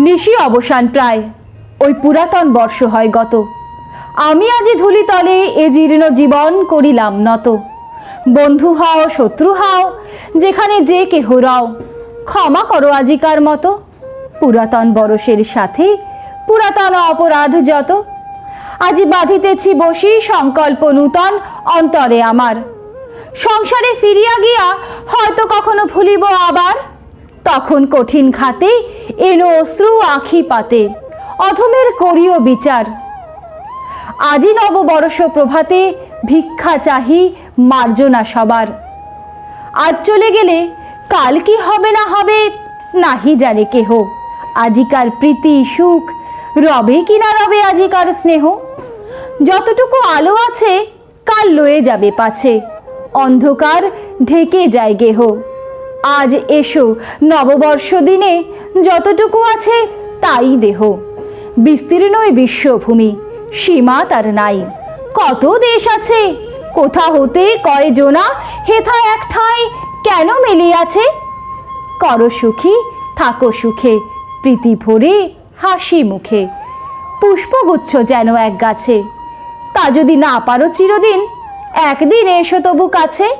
নিশি অবসান প্রায়। ওই পুরাতন বর্ষ হয় গত। আমি আজি ধুলিতলে এ জীর্ণ জীবন করিলাম নত। বন্ধু হও, শত্রু হও, যেখানে যে কেহ রও। ক্ষমা করো আজিকার মতো। পুরাতন বরসের সাথে পুরাতন অপরাধ যত। আজি বাঁধিতেছি বসি সংকল্প নূতন অন্তরে আমার। সংসারে ফিরিয়া গিয়া হয়তো কখনো ভুলিব আবার। তখন কঠিন খাতে এনো অশ্রু আখি পাতে অধমের করিও বিচার। আজি নববর্ষ প্রভাতে ভিক্ষা চাহি মার্জনা সবার। আজ চলে গেলে কাল কি হবে না হবে নাহি জানে কেহ। আজিকার প্রীতি সুখ রবে কি না রবে আজিকার স্নেহ। যতটুকু আলো আছে কাল লয়ে যাবে পাছে, অন্ধকার ঢেকে যায় গেহ। আজ এসো নববর্ষ দিনে যতটুকু আছে তাই দেহ। বিস্তীর্ণই বিশ্বভূমি, সীমা তার নাই। কত দেশ আছে, কোথা হতে কয় জোনা হেথা এক ঠাঁই কেন মিলিয়াছে? কর সুখী, থাকো সুখে, প্রীতি ভরে, হাসি মুখে। পুষ্পগুচ্ছ যেন এক গাছে। তা যদি না পারো চিরদিন, একদিন এসো তবু কাছে।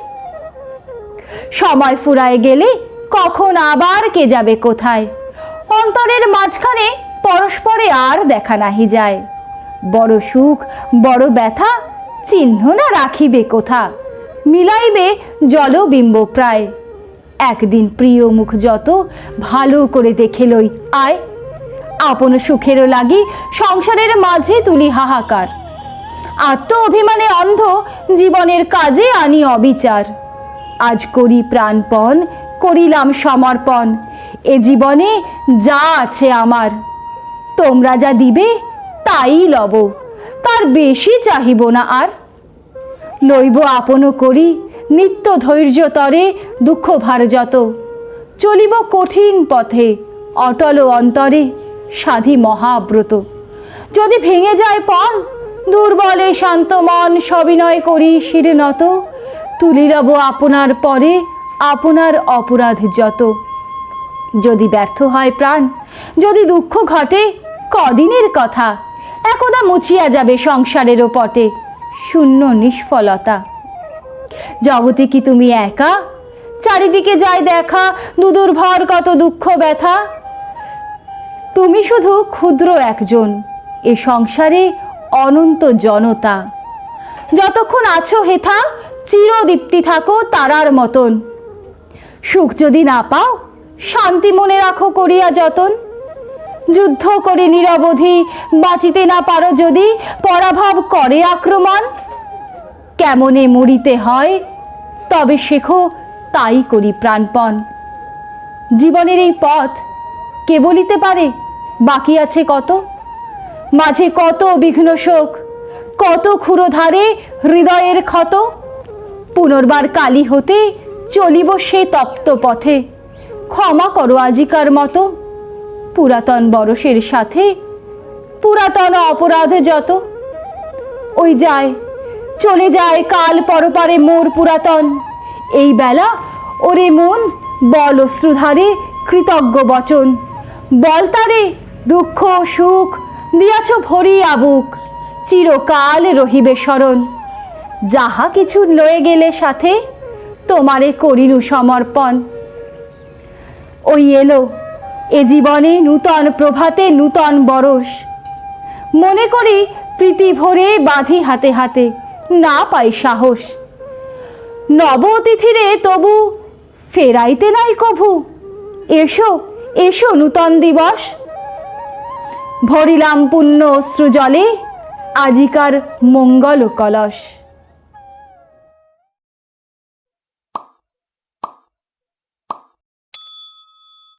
সময় ফুরায় গেলে কখন আবার কে যাবে কোথায়? অন্তরের মাঝখানে পরস্পরে আর দেখা নাহি যায়। বড় সুখ, বড় ব্যথা, চিহ্ন না রাখিবে কোথা? মিলাইবে জলবিম্ব প্রায়। একদিন প্রিয় মুখ যত ভালো করে দেখে লই আয়। আপন সুখেরও লাগি সংসারের মাঝে তুলি হাহাকার। আত্ম অভিমানে অন্ধ জীবনের কাজে আনি অবিচার। আজ করি প্রাণপণ করিলাম সমর্পণ। এ জীবনে যা আছে আমার। তোমরা যা দিবে, তাই লব। তার বেশি চাহিব না আর। লইব আপন করি, নিত্য ধৈর্য তরে দুঃখ ভার যত। চলিব কঠিন পথে, অটল অন্তরে সাধি মহাব্রত। যদি ভেঙে যায় পণ, দুর্বলে শান্ত মন সবিনয় করি শিরে নত তুলি রব আপনার পরে আপনার অপরাধ যত। যদি ব্যর্থ হয় প্রাণ, যদি দুঃখ ঘটে, কদিনের কথা? একদা মুছিয়া যাবে সংসারেরও পটে শূন্য নিষ্ফলতা। জগতে কি তুমি একা? চারিদিকে যায় দেখা দুদূর ভর কত দুঃখ ব্যথা? তুমি শুধু ক্ষুদ্র একজন, এ সংসারে অনন্ত জনতা। যতক্ষণ আছো হেথা, চিরদীপ্তি থাকো তারার মতন। সুখ যদি না পাও, শান্তি মনে রাখো করিয়া যতন। যুদ্ধ করে নিরবধি বাঁচিতে না পারো যদি, পরাভব করে আক্রমণ। কেমনে মরিতে হয়, তবে শেখো তাই করি প্রাণপণ। জীবনের এই পথ কে বলিতে পারে, বাকি আছে কত? মাঝে কত বিঘ্ন শোক, কত ক্ষুরধারে হৃদয়ের ক্ষত? পুনর্বার কালী হতে চলিব সে তপ্ত পথে। ক্ষমা করো আজিকার মতো। পুরাতন বরসের সাথে পুরাতন অপরাধে যত। ওই যায়, চলে যায় কাল পরপারে মোর পুরাতন। এই বেলা ওরে মন বল অশ্রুধারে কৃতজ্ঞ বচন। বল তারে, দুঃখ, সুখ দিয়াছ ভরি আবুক। চিরকাল রহিবে স্মরণ। যাহা কিছু লয়ে গেলে সাথে তোমারে করিনু সমর্পণ। ওই এলো, এ জীবনে নূতন প্রভাতে নূতন বরস মনে করি প্রীতি ভরে বাঁধি হাতে হাতে, না পাই সাহস। নব অতিথিরে তবু ফেরাইতে নাই কভু। এসো এসো নূতন দিবস। ভরিলাম পুণ্য অশ্রু জলে আজিকার মঙ্গল কলস।